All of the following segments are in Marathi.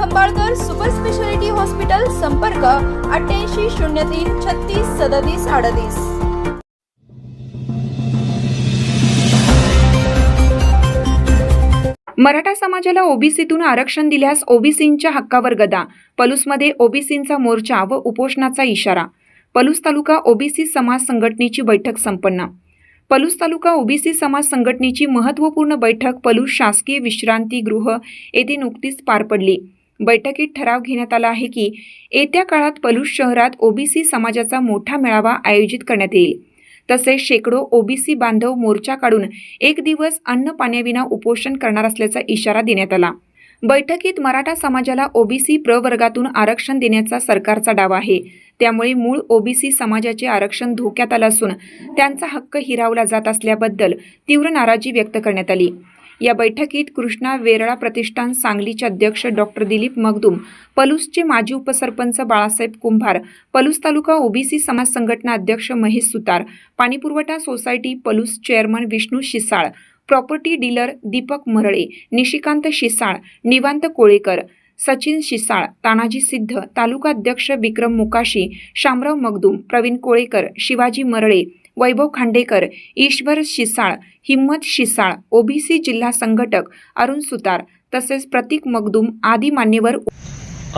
खंबाळकर सुपर स्पेशालिटी हॉस्पिटल संपर्क अठ्ठ्याऐंशी शून्य तीन छत्तीस सदतीस अडतीस. मराठा समाजाला ओबीसीतून आरक्षण दिल्यास ओबीसींच्या हक्कावर गदा. पलूसमध्ये ओबीसींचा मोर्चा व उपोषणाचा इशारा. पलूस तालुका ओबीसी समाज संघटनेची बैठक संपन्न. पलूस तालुका ओबीसी समाज संघटनेची महत्त्वपूर्ण बैठक पलूस शासकीय विश्रांतीगृह येथे नुकतीच पार पडली. बैठकीत ठराव घेण्यात आला आहे की येत्या काळात पलूस शहरात ओबीसी समाजाचा मोठा मेळावा आयोजित करण्यात येईल. तसेच शेकडो ओबीसी बांधव मोर्चा काढून एक दिवस अन्न पाण्याविना उपोषण करणार असल्याचा इशारा देण्यात आला. बैठकीत मराठा समाजाला ओबीसी प्रवर्गातून आरक्षण देण्याचा सरकारचा डाव आहे. त्यामुळे मूळ ओबीसी समाजाचे आरक्षण धोक्यात आलं असून त्यांचा हक्क हिरावला जात असल्याबद्दल तीव्र नाराजी व्यक्त करण्यात आली. या बैठकीत कृष्णा वेरळा प्रतिष्ठान सांगलीचे अध्यक्ष डॉक्टर दिलीप मगदूम पलूसचे माजी उपसरपंच बाळासाहेब कुंभार पलूस तालुका ओबीसी समाज संघटना अध्यक्ष महेश सुतार पाणीपुरवठा society Palus chairman Vishnu Shisal property dealer Deepak Marale Nishikant Shisal Niwant Kolekar Sachin शिसाळ Tanaji सिद्ध तालुका अध्यक्ष विक्रम मुकाशी शामराव मगदूम प्रवीण कोळेकर शिवाजी मरळे वैभव खांडेकर ईश्वर शिसाळ हिम्मत शिसाळ ओबीसी जिल्हा संघटक अरुण सुतार तसेच प्रतीक मगदूम आदी मान्यवर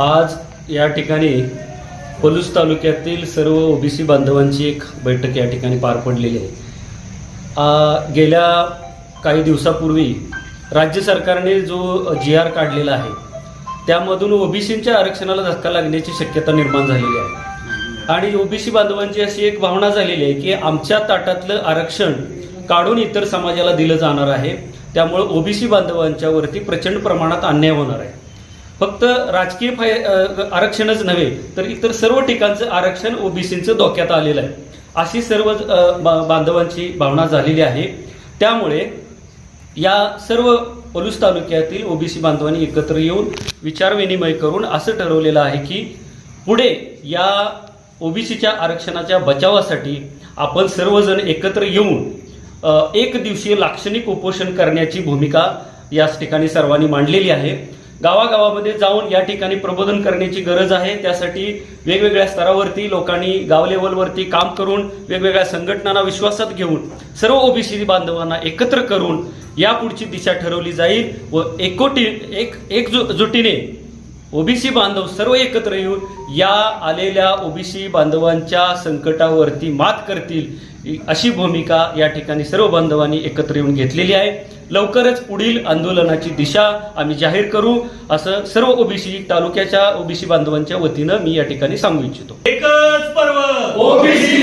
आज या ठिकाणी पलूस तालुक्यातील सर्व ओबीसी बांधवांची एक बैठक या ठिकाणी पार पडलेली आहे. गेल्या काही दिवसापूर्वी राज्य सरकारने जो जी आर काढलेला आहे त्यामधून ओबीसींच्या आरक्षणाला धक्का लागण्याची शक्यता निर्माण झालेली आहे. आणि ओबीसी बांधवांची अशी एक भावना झालेली आहे की आमच्या ताटातलं आरक्षण काढून इतर समाजाला दिलं जाणार आहे. त्यामुळे ओबीसी बांधवांच्या वरती प्रचंड प्रमाणात अन्याय होणार आहे. फक्त राजकीय फाय आरक्षणच नव्हे तर इतर सर्व ठिकाणचं आरक्षण ओबीसीचं धोक्यात आलेलं आहे. अशी सर्व बा- बांधवांची भावना झालेली आहे. त्यामुळे या सर्व पलूस तालुक्यातील ओबीसी बांधवांनी एकत्र येऊन विचारविनिमय करून असं ठरवलेलं आहे की पुढे या ओबीसीच्या आरक्षणाच्या बचावासाठी आपण सर्वजण एकत्र येऊन एक दिवसीय लाक्षणिक उपोषण करण्याची भूमिका याच ठिकाणी सर्वांनी मांडलेली आहे. गावागावामध्ये जाऊन या ठिकाणी प्रबोधन करण्याची गरज आहे. त्यासाठी वेगवेगळ्या स्तरावरती लोकांनी गाव लेवलवरती काम करून वेगवेगळ्या संघटनांना विश्वासात घेऊन सर्व ओबीसी बांधवांना एकत्र करून यापुढची दिशा ठरवली जाईल व एकोटी एक एकजुटीने ओबीसी बांधव सर्व एकत्र येऊन या आलेल्या ओबीसी बांधवांच्या संकटावरती मात करतील अशी भूमिका या ठिकाणी सर्व बांधवांनी एकत्र येऊन घेतलेली आहे. लवकरच पुढील आंदोलनाची दिशा आम्ही जाहीर करू असं सर्व ओबीसी तालुक्याच्या ओबीसी बांधवांच्या वतीनं मी या ठिकाणी सांगू इच्छितो. एकच पर्व! ओबीसी